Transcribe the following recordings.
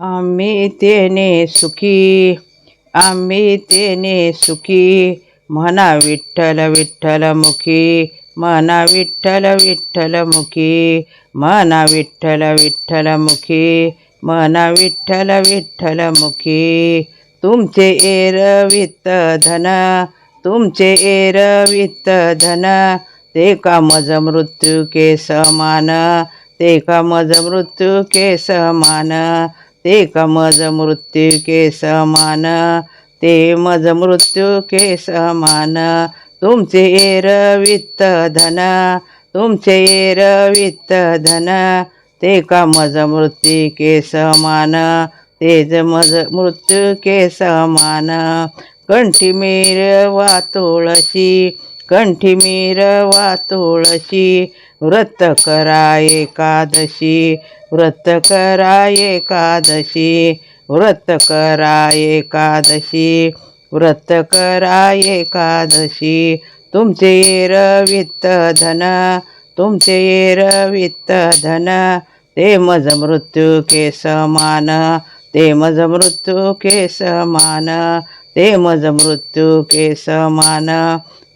आम्ही तेने सुखी आम्ही तेने सुखी म्हणा विठ्ठल विठ्ठल मुखी म्हणा विठ्ठल विठ्ठल मुखी म्हणा विठ्ठल विठ्ठल मुखी म्हणा विठ्ठल विठ्ठल मुखी तुमचे एरवित धन तुमचे एरवित धन ते का मज मृत्यू के समान ते का मज मृत्यू के समान। ते कमज मृत्यू के समान ते मज मृत्यू के समान. तुमचे एर वित्त धन तुमचे एर वित्त धन ते का मज मृत्यू के समान तेज मज मृत्यू के समान. कंठी वा तुळशी कंठी मिरवा तुळशी व्रत करा एकादशी व्रत करा एकादशी व्रत करा एकादशी व्रत करा एकादशी. तुमचे एरवित धन तुमचे एरवित धन ते मज मृत्यू के समान. ते मज मृत्यू के समान ते मज मृत्यू के समान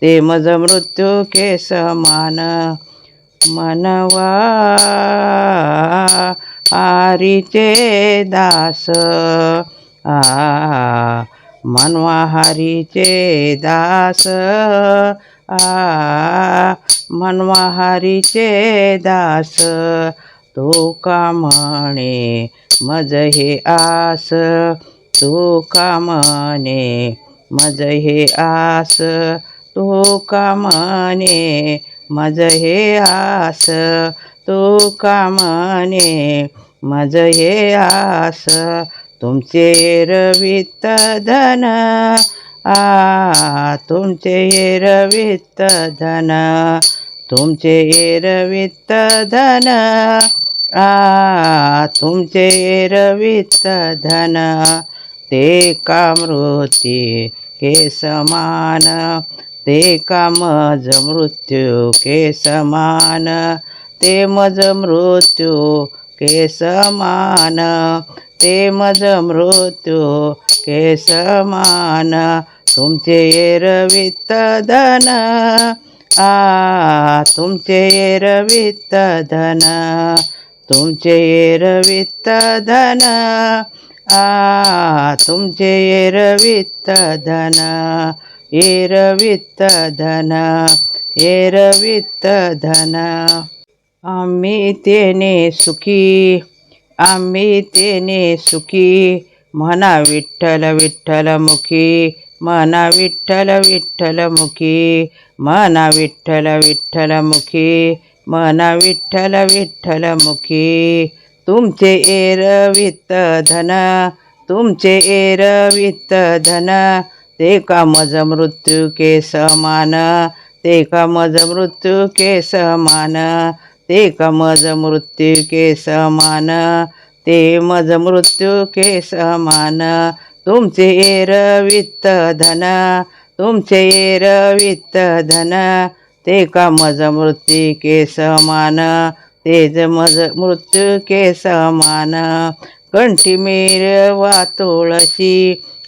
ते मज मृत्यू के समान मनवा हारीचे दास आ मनवा हारीचे दास आ मनवा हारीचे दास तो का म्हणे मज हे आस तू कामने मज हे आस तू कामने मज हे आस तू कामने मज हे आस तुमचे रवित धन आ तुमचे रवित धन तुमचे रवित धन आ तुमचे रवित धन ते कामृती के समान ते कामज मृत्यू के समान ते मज मृत्यू के समान ते मज मृत्यू के समान तुमचे रवित धन आ तुमचे रवित धन तुमचे एरवित्त धन आ तुमचे एरवित्त धन एरवित्त धन एरवित्त धन. आम्ही तेने सुखी आम्ही तेने सुखी म्हणा विठ्ठल विठ्ठल मुखी म्हणा विठ्ठल विठ्ठल मुखी म्हणा विठ्ठल विठ्ठल मुखी मना विठ्ठल विठ्ठल मुखी. तुमचे एरवित्त धन तुमचे एरवित्त धन. ते का मज मृत्यू के समान ते का मज मृत्यू के समान ते का मज मृत्यू के समान ते मज मृत्यू के समान तुमचे एरवित्त धन तुमचे एरवित्त धन. ते का मज मृत्यू के समान तेज मज मृत्यू के समान. कंठी वा तुळशी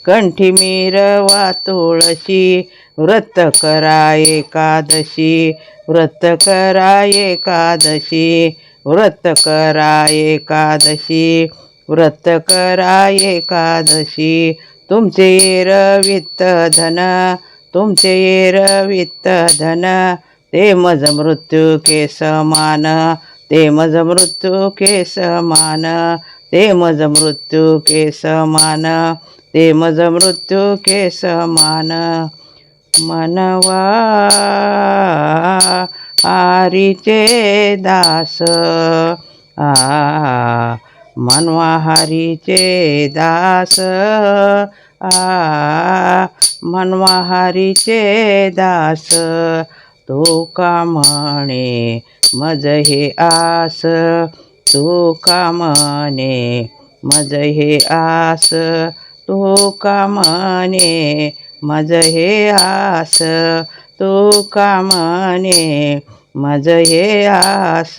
कंठी वा तुळशी व्रत करा एकादशी व्रत करा एकादशी व्रत करा एकादशी व्रत करा एकादशी. तुमचे रवित्त धन तुमचे रवित्त धन ते मज मृत्यू के समान ते मज मृत्यू के समान ते मज मृत्यू के समान ते मज मृत्यू के समान मनवा हारीचे दास. आ मनवा हारीचे दास. आ मनवा हारीचे दास. तो का म्हणे? मज हे आस. तो का म्हणे? मज हे आस. तो का म्हणे? मज हे आस. तो का म्हणे? मज हे आस.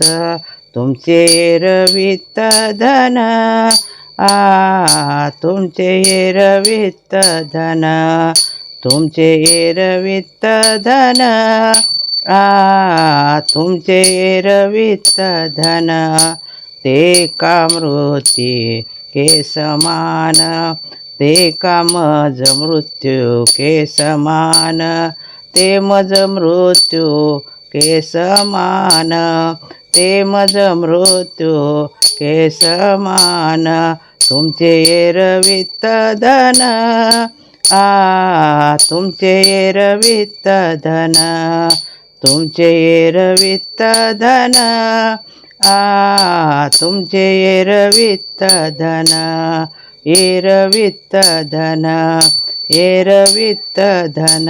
तुमचे रवित धन. आ तुमचे रवित धन. तुमचे रवित धन. आ तुमचे रवित धन ते कामृती के समान ते का मज मृत्यू के समान ते मज मृत्यू के समान ते मज मृत्यू के समान तुमचे रवित धन आ तुमचे रवित धन तुमचे एरवित धन आ तुमचे एरवित धन एरवित धन एरवित धन.